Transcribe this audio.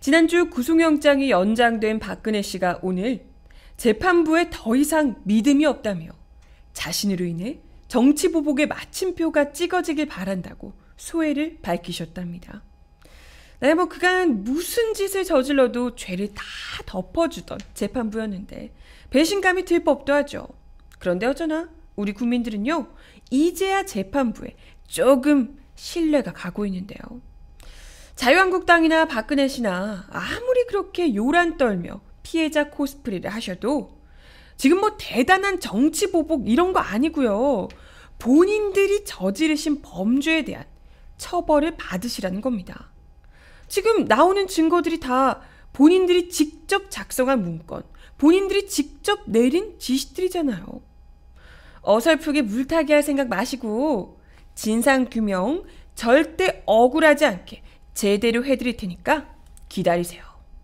지난주 구속영장이 연장된 박근혜 씨가 오늘 재판부에 더 이상 믿음이 없다며 자신으로 인해 정치 보복의 마침표가 찍어지길 바란다고 소회를 밝히셨답니다. 네, 뭐 그간 무슨 짓을 저질러도 죄를 다 덮어주던 재판부였는데 배신감이 들 법도 하죠. 그런데 어쩌나 우리 국민들은요 이제야 재판부에 조금 신뢰가 가고 있는데요. 자유한국당이나 박근혜 씨나 아무리 그렇게 요란 떨며 피해자 코스프레를 하셔도 지금 뭐 대단한 정치 보복 이런 거 아니고요. 본인들이 저지르신 범죄에 대한 처벌을 받으시라는 겁니다. 지금 나오는 증거들이 다 본인들이 직접 작성한 문건, 본인들이 직접 내린 지시들이잖아요. 어설프게 물타기 할 생각 마시고 진상규명 절대 억울하지 않게 제대로 해드릴 테니까 기다리세요.